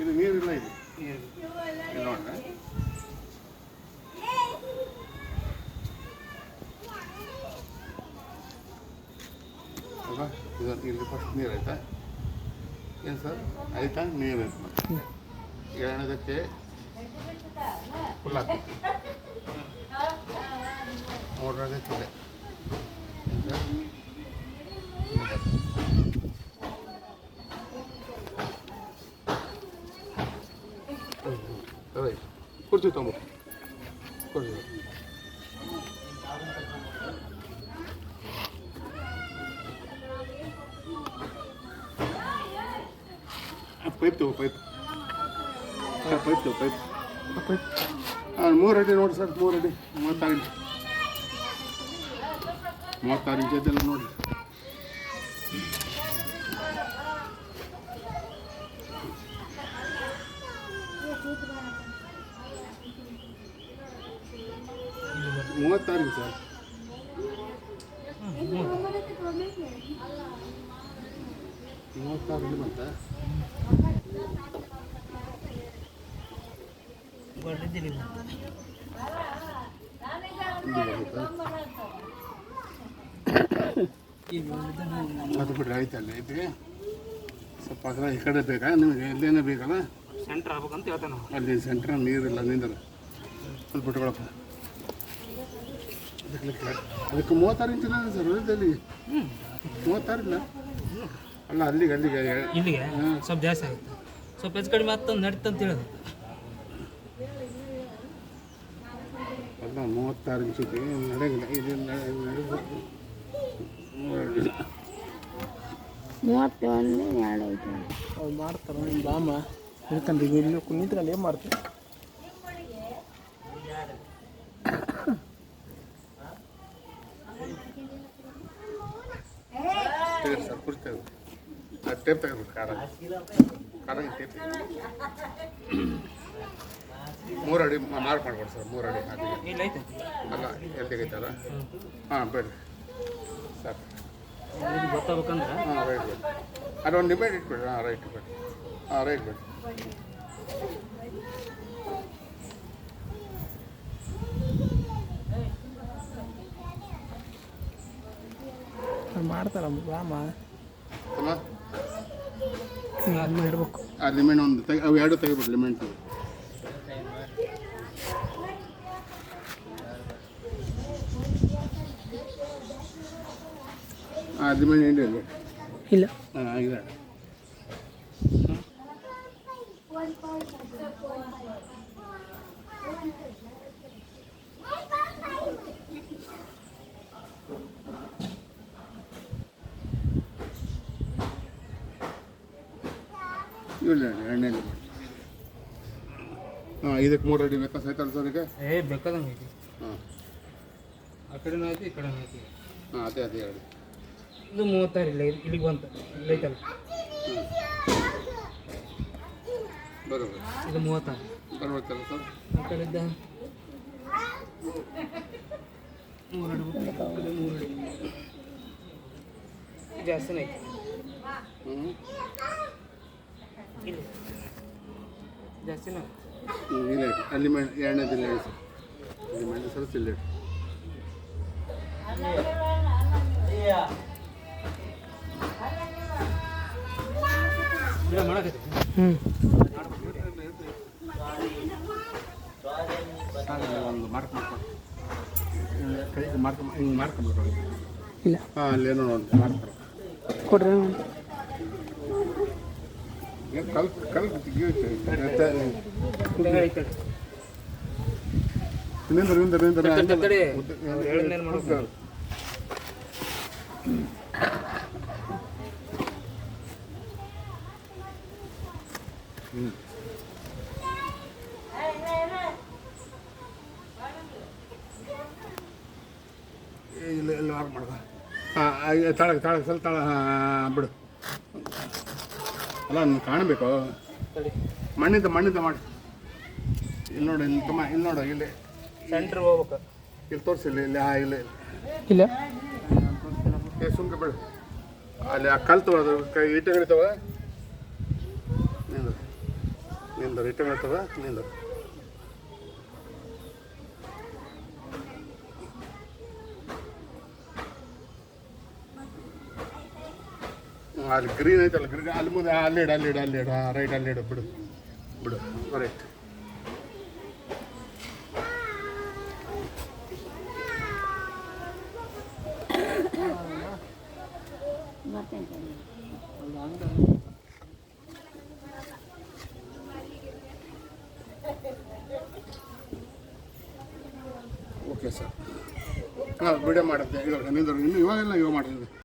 ಇದು ನೀರಿಲ್ಲ ಇದು. ಇಲ್ಲಿ ನೋಡ್ರಿ. ಇದು ಇಲ್ಲಿ ಫಸ್ಟ್ ನೀರು ಆಯ್ತಾ? ಏನು ಸರ್? ಆಯ್ತಾ? ನೀರು ಆಯ್ತು ಮತ್ತೆ. ಎರಡನೇದಕ್ಕೆ ಫುಲ್ ಹಾಕ್ಬೇಕು. ಮೂರನೇದಕ್ಕೆ ಇದೆ ರೈಟ್ ಕುರ್ಚಿ ತೊಗೊಂಬ ಕುರ್ಚಿ ಪೈಪ್ ತಗೋ ಪೈಪ್ ಪೈಪ್ ತಗೋ ಪೈಪ್ ಪೈಪ್ ಹಾಂ ಮೂರು ಅಡಿ ನೋಡಿ ಸರ್ ಮೂರು ಅಡಿ ಮೂವತ್ತಾರು ಇಂಚ್ ಮೂವತ್ತಾರು ಇಂಚ್ ಐತೆಲ್ಲ ನೋಡಿ ಮೂವತ್ತಾರು ನಿಮಿಷ ಸರ್. ಮೂವತ್ತಾರು ಬಂತ ಅದು ಬಿಡ್ರಿ ಆಯ್ತಲ್ಲ ಐತಿ ಸ್ವಲ್ಪ ಅದ್ರ ಈ ಕಡೆ ಬೇಕಾ? ನಿಮಗೆ ಎಲ್ಲೇನೋ ಬೇಕಲ್ಲ? ಸೆಂಟ್ರ್ ಆಗ್ಬೇಕಂತ ಹೇಳ್ತಾನೆ ಅಲ್ಲಿ ಸೆಂಟ್ರ್ ನೀರಿಲ್ಲ ನಿಂದ್ರ. ಅಲ್ಲಿ ಬಿಟ್ಕೊಳಪ್ಪ. ಅದಕ್ಕೆ ಅದಕ್ಕೆ ಮೂವತ್ತಾರು ಇಂಚಿನ ಸರ್ ಹೃದಯದಲ್ಲಿ ಮೂವತ್ತಾರು ಇಲ್ಲ ಅಲ್ಲ ಅಲ್ಲಿಗೆ ಅಲ್ಲಿಗೆ ಇಲ್ಲಿಗೆ? ಸ್ವಲ್ಪ ಜಾಸ್ತಿ ಆಗುತ್ತೆ. ಸ್ವಲ್ಪ ಹೆಚ್ಚು ಕಡಿಮೆ ಆತಂದು ನಡೀತು ಅಂತ ಹೇಳೋದು. ಅಲ್ಲ ಮೂವತ್ತಾರು ಇಂಚಿಗೆ ನಡೆಯಂಗಿಲ್ಲ ಇದು ಮೂವತ್ತೊಂದು ಎರಡು ಮಾಡ್ತಾರೆ ನಿಮ್ಮ ಬಾಮ ಇರ್ತಾನೆ ಇಲ್ಲಿ ನಿಂತ್ಕೊಂಡು ಏನು ಮಾಡ್ತಾರೆ ತೆಗೀರಿ ಸರ್ ಕುರ್ಚಿ ತೆಗೆದು ಅದು ಟೇಪ್ ತೆಗೆದು ಖಾರ ಖಾರ ಟೇಪ್ ಮೂರು ಅಡಿ ಮಾರ್ಕ್ ಮಾಡ್ಕೊಡಿ ಸರ್ ಮೂರು ಅಡಿ ಅಲ್ಲ ಎಲ್ಲಿಗೈತಲ್ಲ ಹಾಂ ಬೇಡ ಸರ್ ಗೊತ್ತಾಗಬೇಕಂದ್ರೆ ಗೊತ್ತಾಗ್ಬೇಕಂದ್ರೆ ಹಾಂ ರೈಟ್ ಬೇಡ ಅದೊಂದು ಡಿಬೇಟ್ ಇಟ್ಬಿಡ್ರಿ ಹಾಂ ರೈಟ್ ಬೇಡ ಹಾಂ ರೈಟ್ ಬೇಡ ಅವ್ರು ಮಾಡ್ತಾರೆ ಬಾಮ ಅಲ್ಲ ಅಮ್ಮ ಇರ್ಬೇಕು ಆ ಲಿಮೆಂಟ್ ಒಂದು ತೆಗಿ ಅವು ಎರಡು ತೆಗಿಬಿಡ್ರಿ ಲಿಮೆಂಟ್ ಹಾಂ ಲಿಮೆಂಟ್ ಏನು ಇಲ್ಲ ಇಲ್ಲ ಹಾಂ ಇದೆ ಇಲ್ಲ ಎಣ್ಣೆ ಹಾಂ ಇದಕ್ಕೆ ಮೂರು ಅಡಿ ಬೇಕಾ ಸೈಕಲ್ ಅನ್ಸೋದಕ್ಕೆ ಏ ಬೇಕಾದಂಗೆ ಐತಿ. ಹಾಂ. ಆ ಕಡೆನೂ ಐತಿ ಈ ಕಡೆನೂ ಐತಿ. ಹಾಂ ಅದೇ ಅದೇ ಹೇಳಿ. ಇದು ಮೂವತ್ತಾರು ಇಲ್ಲ ಇಲ್ಲಿ- ಇಲ್ಲಿಗೆ ಬಂತು ಇಲ್ಲೈತಲ್ಲ ಬರೋದು. ಇದು ಮೂವತ್ತಾರು. ಬರ್ಬೇಕಲ್ಲ ಸರ್? ಆ ಕಡೆದ ಮೂರು ಅಡಿ ಇದು ಮೂರು ಅಡಿ. ಜಾಸ್ತಿನೇ ಐತಿ. ಹ್ಞೂ ಇಲ್ಲಿ ಜಾಸ್ತಿನೇ ಇಲ್ಲ. ಅಲ್ಲಿ ಎರಡನೇದಿಲ್ಲ ಹೇಳಿ ಸರ್. ಅಲ್ಲಿ ಮೆಣಸು ಒಂದು ಮಾರ್ಕ್ ಮಾಡ್ಕೊಂಡು ಮಾರ್ಕ್ ಮಾಡ್ಕೊಳ್ಳಿ ಇಲ್ಲ. ಹಾಂ ಅಲ್ಲೇನೋ ಒಂದು ಮಾರ್ಕ್ ಮಾಡ್ಕೊಳ್ಳಿ ಕೊಡ್ರಿ. ಕಲ್ ಕಲ್ ನಿಂದ್ರ ನಿಂದ್ರ ನಿಂದ್ರ? ಹ್ಞೂ ಇಲ್ಲ ಇಲ್ಲ ಮಾರ್ಕ್ ಮಾಡ್ದ. ಹಾಂ ತಾಳ ತಾಳ ಸ್ವಲ್ಪ ತಾಳ ಹಾಂ ಬಿಡು. ಅಲ್ಲ ನಾನು ಕಾಣಬೇಕು. ಮಣ್ಣಿಂದ ಮಣ್ಣಿಂದ ಮಾಡಿ. ಇಲ್ಲಿ ನೋಡಿ ಇಲ್ಲಿ ತಮ್ಮ ಇಲ್ಲಿ ನೋಡು ಇಲ್ಲಿ. ಸೆಂಟ್ರ್ ಹೋಗ್ಬೇಕು. ಇಲ್ಲಿ ತೋರಿಸಿ ಇಲ್ಲಿ ಇಲ್ಲಿ ಇಲ್ಲ ಇಲ್ಲಿ. ಇಲ್ಲ. ಏ ಸುಮ್ಕೆ ಬಿಡು. ಅಲ್ಲಿ ಆ ಕಲ್ತು ಅದು ಕೈ ಇಟ್ಟಗಳಿತಾವ ನಿಂದು. ನಿಂದು ಇಟ್ಟಗಳಿತಾವ ನಿಂದು. ಅಲ್ಲಿ ಗ್ರೀನ್ ಐತಲ್ಲ ಗ್ರೀನ್ ಅಲ್ಲಿ ಮುಂದೆ ಅಲ್ಲಿ ಇಡ ಅಲ್ಲಿ ಇಡು ಅಲ್ಲಿ ಇಡು ರೈಟ್ ಅಲ್ಲಿ ಇಡ ಬಿಡು ಬಿಡು ರೈಟ್ ಓಕೆ ಸರ್ ಹಾಂ ವಿಡಿಯೋ ಮಾಡುತ್ತೆ. ಇವಾಗ ನಿಂದ್ರು, ಇನ್ನು ಇವಾಗೆಲ್ಲ ಇವಾಗ ಮಾಡಿದ್ವಿ